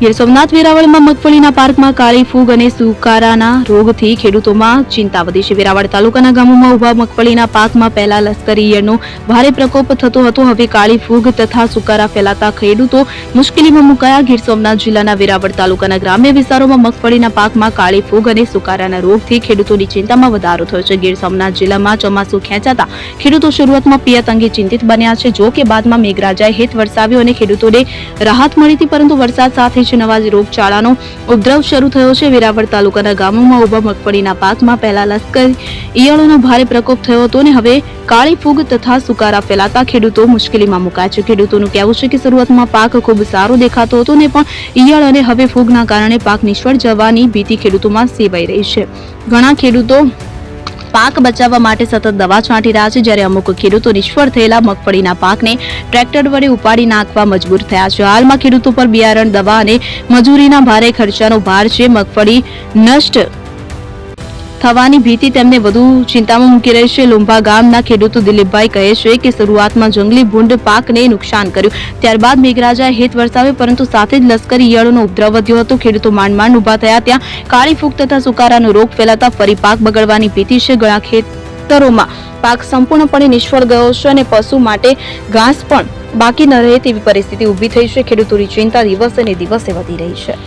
ગીર સોમનાથ વેરાવળમાં મગફળીના પાર્કમાં કાળી ફૂગ અને સુકારાના રોગથી ખેડૂતોમાં ચિંતા વધી છે. વેરાવળ તાલુકાના ગામોમાં ઊભા મગફળીના પાકમાં પહેલા લશ્કરી ઈયળનો ભારે પ્રકોપ થતો હતો. હવે કાળી ફૂગ તથા સુકારા ફેલાતા ખેડૂતો મુશ્કેલીમાં મુકાયા. ગીર સોમનાથ જિલ્લાના વેરાવળ તાલુકાના ગ્રામ્ય વિસ્તારોમાં મગફળીના પાકમાં કાળી ફૂગ અને સુકારાના રોગથી ખેડૂતોની ચિંતામાં વધારો થયો છે. ગીર સોમનાથ જિલ્લામાં ચોમાસું ખેંચાતા ખેડૂતો શરૂઆતમાં પિયત અંગે ચિંતિત બન્યા છે. જો કે બાદમાં મેઘરાજાએ હેત વરસાવ્યો અને ખેડૂતોને રાહત મળી હતી, પરંતુ વરસાદ સાથે જ નવા જ રોગચાળાનો ઉપદ્રવ શરૂ થયો છે. વેરાવળ તાલુકાના ગામોમાં ઊભા મગફળીના પાકમાં પહેલા લશ્કર ઈયળોનો ભારે પ્રકોપ થયો હતો અને હવે કાળી ફૂગ તથા સુકારા ફેલાતા ખેડૂતો મુશ્કેલીમાં મુકાયા છે. ખેડૂતોનું કહેવું છે કે શરૂઆતમાં પાક ખૂબ સારો દેખાતો હતો ને પણ ઈયળ અને હવે ફૂગના કારણે પાક નિષ્ફળ જવાની ભીતિ ખેડૂતોમાં સેવાઈ રહી છે. ઘણા ખેડૂતો પાક બચાવવા માટે સતત દવા છાંટી રહ્યા છે, જ્યારે અમુક ખેડૂતો નિષ્ફળ થયેલા મગફળીના પાકને ટ્રેક્ટર વડે ઉપાડી નાખવા મજબૂર થયા છે. હાલમાં ખેડૂતો પર બિયારણ દવા અને મજૂરીના ભારે ખર્ચાનો ભાર છે. મગફળી નષ્ટ થવાની ભીતિ તેમને વધુ ચિંતામાં મૂકી રહી છે. લુંભા ગામના ખેડૂતો દિલીપભાઈ કહે છે કે શરૂઆતમાં જંગલી ભૂંડ પાકને નુકસાન કર્યું. ત્યારબાદ મેઘરાજાએ હેત વરસાવ્યું પરંતુ સાથે જ લશ્કરી ઈયળોનો ઉપદ્રવ વધ્યો હતો. ખેડૂતો માંડ માંડ ઊભા થયા ત્યાં. કાળી ફૂગ તથા સુકારાનો રોગ ફેલાતા ફરી પાક બગડવાની ભીતિ છે. ઘણા ખેતરોમાં પાક સંપૂર્ણપણે નિષ્ફળ ગયો છે અને પશુ માટે ઘાસ પણ બાકી ન રહે તેવી પરિસ્થિતિ ઊભી થઈ છે. ખેડૂતોની ચિંતા દિવસે ને દિવસે વધી રહી છે.